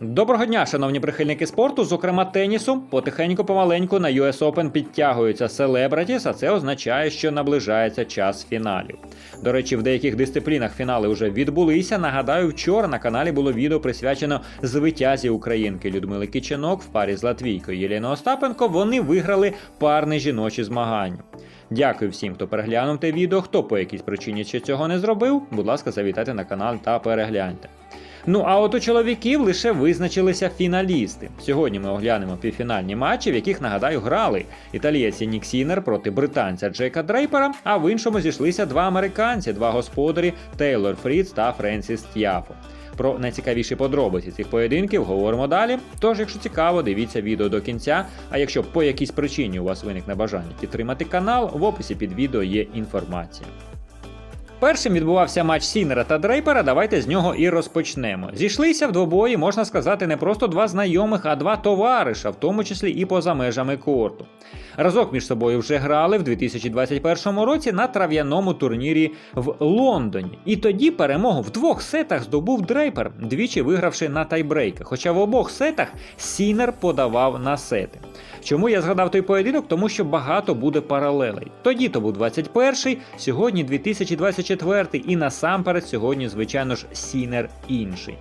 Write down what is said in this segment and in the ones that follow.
Доброго дня, шановні прихильники спорту, зокрема тенісу. Потихеньку помаленьку на US Open підтягуються селебратіс, а це означає, що наближається час фіналів. До речі, в деяких дисциплінах фінали вже відбулися. Нагадаю, вчора на каналі було відео присвячено звитязі українки Людмили Киченок в парі з Латвійкою Єліною Остапенко. Вони виграли парне жіночі змагання. Дякую всім, хто переглянув те відео. Хто по якійсь причині ще цього не зробив, будь ласка, завітайте на канал та перегляньте. Ну а от у чоловіків лише визначилися фіналісти. Сьогодні ми оглянемо півфінальні матчі, в яких, нагадаю, грали італієць Нік Сінер проти британця Джека Дрейпера, а в іншому зійшлися два американці, два господарі Тейлор Фріц та Френсіс Т'яфо. Про найцікавіші подробиці цих поєдинків говоримо далі. Тож, якщо цікаво, дивіться відео до кінця. А якщо по якійсь причині у вас виникне бажання підтримати канал, в описі під відео є інформація. Першим відбувався матч Сінера та Дрейпера. Давайте з нього і розпочнемо. Зійшлися в двобої, можна сказати, не просто два знайомих, а два товариша, в тому числі і поза межами корту. Разок між собою вже грали в 2021 році на трав'яному турнірі в Лондоні. І тоді перемогу в двох сетах здобув Дрейпер, двічі вигравши на тайбрейках. Хоча в обох сетах Сінер подавав на сети. Чому я згадав той поєдинок? Тому що багато буде паралелей. Тоді то був 21-й, сьогодні 2024 і насамперед сьогодні, звичайно ж, Сінер інший.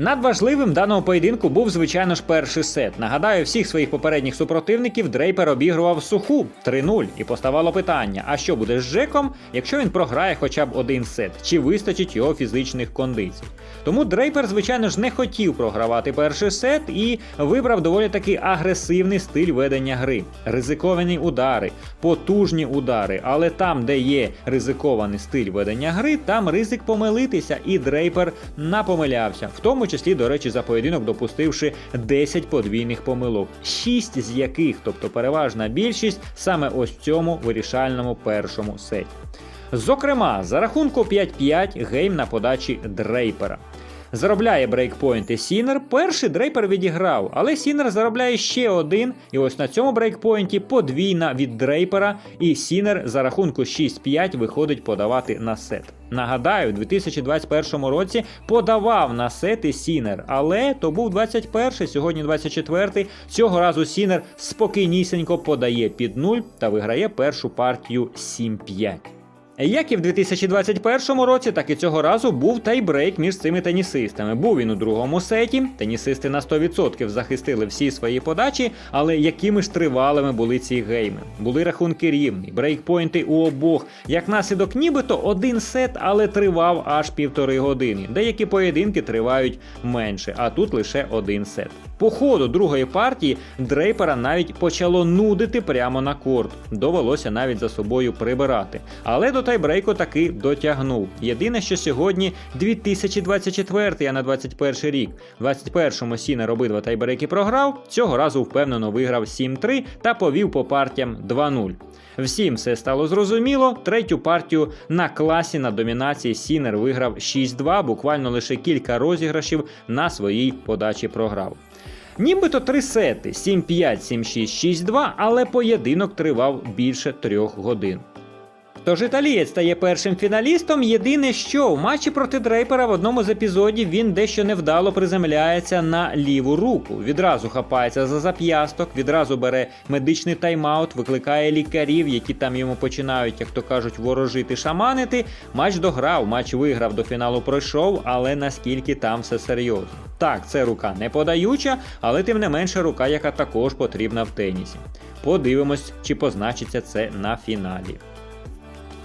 Надважливим даного поєдинку був, звичайно ж, перший сет. Нагадаю, всіх своїх попередніх супротивників Дрейпер обігрував суху 3-0. І поставало питання: а що буде з Джеком, якщо він програє хоча б один сет, чи вистачить його фізичних кондицій? Тому Дрейпер, звичайно ж, не хотів програвати перший сет і вибрав доволі таки агресивний стиль ведення гри. Ризиковані удари, потужні удари, але там, де є ризикований стиль ведення гри, там ризик помилитися, і Дрейпер напомилявся. В тому числі, до речі, за поєдинок допустивши 10 подвійних помилок, 6 з яких, тобто переважна більшість, саме ось в цьому вирішальному першому сеті. Зокрема, за рахунку 5-5 гейм на подачі Дрейпера. Заробляє брейкпойнти Сінер. Перший дрейпер відіграв, але Сінер заробляє ще один. І ось на цьому брейкпойнті подвійна від дрейпера, і Сінер за рахунку 6-5 виходить подавати на сет. Нагадаю, у 2021 році подавав на сети Сінер, але то був 21-й, сьогодні 24-й. Цього разу Сінер спокійнісінько подає під нуль та виграє першу партію 7-5. Як і в 2021 році, так і цього разу був тайбрейк між цими тенісистами. Був він у другому сеті. Тенісисти на 100% захистили всі свої подачі, але якими ж тривалими були ці гейми? Були рахунки рівні, брейкпойнти у обох. Як наслідок, нібито один сет, але тривав аж півтори години. Деякі поєдинки тривають менше, а тут лише один сет. По ходу другої партії Дрейпера навіть почало нудити прямо на корт. Довелося навіть за собою прибирати. Але до тайбрейку таки дотягнув. Єдине, що сьогодні 2024, а не 21 рік. В 21-му Сінер обидва тайбрейки програв, цього разу впевнено виграв 7-3 та повів по партіям 2-0. Всім все стало зрозуміло. Третю партію на класі на домінації Сінер виграв 6-2, буквально лише кілька розіграшів на своїй подачі програв. Нібито три сети 7-5, 7-6, 6-2, але поєдинок тривав більше трьох годин. Тож італієць стає першим фіналістом. Єдине, що в матчі проти Дрейпера в одному з епізодів він дещо невдало приземляється на ліву руку. Відразу хапається за зап'ясток, відразу бере медичний тайм-аут, викликає лікарів, які там йому починають, як то кажуть, ворожити, шаманити. Матч дограв, матч виграв, до фіналу пройшов, але наскільки там все серйозно. Так, це рука не подаюча, але тим не менше рука, яка також потрібна в тенісі. Подивимось, чи позначиться це на фіналі.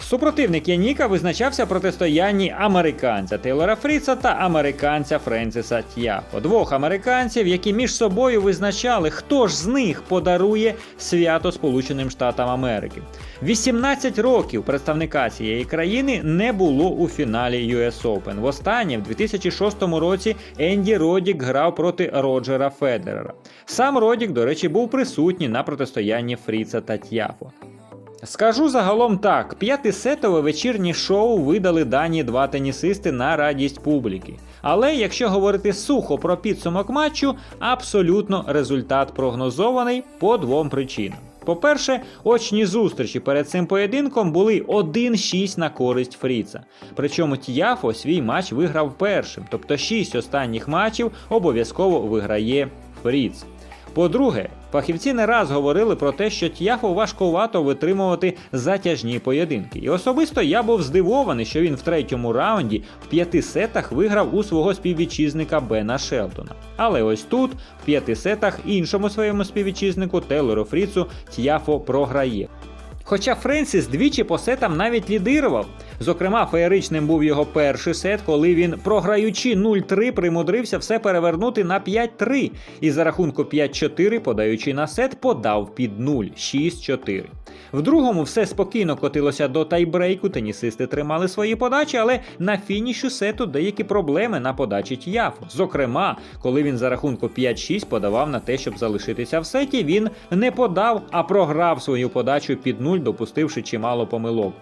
Супротивник Яніка визначався протистоянні американця Тейлора Фріца та американця Френсіса Т'яфо. Двох американців, які між собою визначали, хто ж з них подарує свято Сполученим Штатам Америки. 18 років представника цієї країни не було у фіналі US Open. Востаннє в 2006 році Енді Родік грав проти Роджера Федерера. Сам Родік, до речі, був присутній на протистоянні Фріца та Т'яфо. Скажу загалом так: п'ятисетове вечірнє шоу видали дані два тенісисти на радість публіки. Але якщо говорити сухо про підсумок матчу, абсолютно результат прогнозований по двом причинам. По-перше, очні зустрічі перед цим поєдинком були 1-6 на користь Фріца. Причому Тіафо свій матч виграв першим, тобто 6 останніх матчів обов'язково виграє Фріц. По-друге, фахівці не раз говорили про те, що Т'яфу важкувато витримувати затяжні поєдинки. І особисто я був здивований, що він в третьому раунді в п'яти сетах виграв у свого співвітчизника Бена Шелтона. Але ось тут, в п'яти сетах, іншому своєму співвітчизнику Тейлору Фріцу Т'яфо програє. Хоча Френсіс двічі по сетам навіть лідирував. Зокрема, феєричним був його перший сет, коли він, програючи 0-3, примудрився все перевернути на 5-3 і за рахунку 5-4, подаючи на сет, подав під 0 6-4. В другому все спокійно котилося до тайбрейку, тенісисти тримали свої подачі, але на фініші сету деякі проблеми на подачі Т'яфу. Зокрема, коли він за рахунку 5-6 подавав на те, щоб залишитися в сеті, він не подав, а програв свою подачу під 0, допустивши чимало помилок.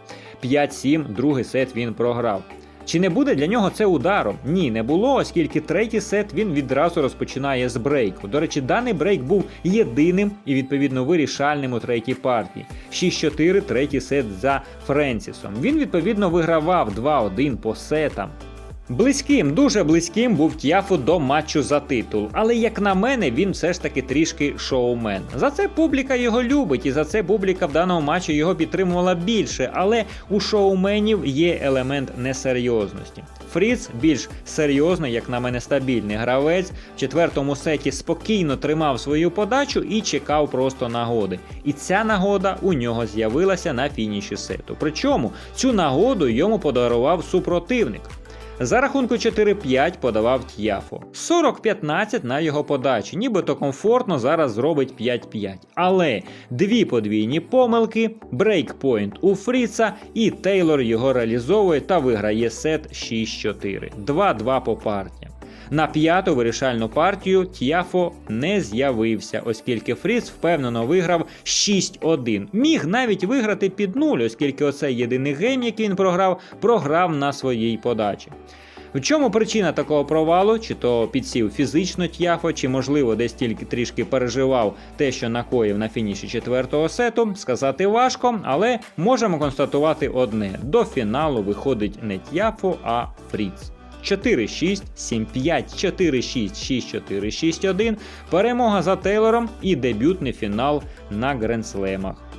5-7, другий сет він програв. Чи не буде для нього це ударом? Ні, не було, оскільки третій сет він відразу розпочинає з брейку. До речі, даний брейк був єдиним і відповідно вирішальним у третій партії. 6-4, третій сет за Френсісом. Він відповідно вигравав 2-1 по сетам. Близьким, дуже близьким був Т'яфу до матчу за титул, але як на мене, він все ж таки трішки шоумен. За це публіка його любить, і за це публіка в даному матчі його підтримувала більше, але у шоуменів є елемент несерйозності. Фріц більш серйозний, як на мене, стабільний гравець. В четвертому сеті спокійно тримав свою подачу і чекав просто нагоди. І ця нагода у нього з'явилася на фініші сету. Причому цю нагоду йому подарував супротивник. За рахунку 4-5 подавав Т'яфо. 40-15 на його подачі, нібито комфортно зараз зробить 5-5. Але дві подвійні помилки, брейкпойнт у Фріца, і Тейлор його реалізовує та виграє сет 6-4. 2-2 по партіям. На п'яту вирішальну партію Т'яфо не з'явився, оскільки Фріц впевнено виграв 6-1. Міг навіть виграти під нуль, оскільки оцей єдиний гейм, який він програв, програв на своїй подачі. В чому причина такого провалу? Чи то підсів фізично Т'яфо, чи можливо десь тільки трішки переживав те, що накоїв на фініші четвертого сету, сказати важко, але можемо констатувати одне: до фіналу виходить не Т'яфо, а Фріц. 4-6, 7-5, 4-6, 6-4, 6-1, перемога за Тейлором і дебютний фінал на Гренслемах.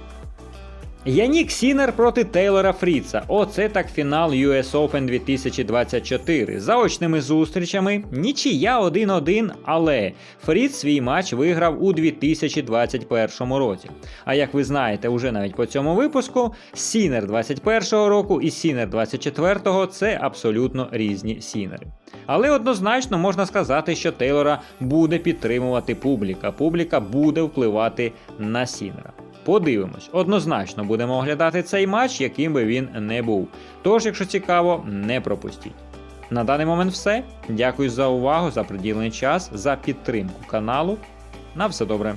Янік Сінер проти Тейлора Фріца. Оце так фінал US Open 2024. За очними зустрічами нічия 1-1, але Фріц свій матч виграв у 2021 році. А як ви знаєте, уже навіть по цьому випуску, Сінер 21-го року і Сінер 24-го це абсолютно різні сінери. Але однозначно можна сказати, що Тейлора буде підтримувати публіка. Публіка буде впливати на Сінера. Подивимось, однозначно будемо оглядати цей матч, яким би він не був. Тож, якщо цікаво, не пропустіть. На даний момент все. Дякую за увагу, за приділений час, за підтримку каналу. На все добре.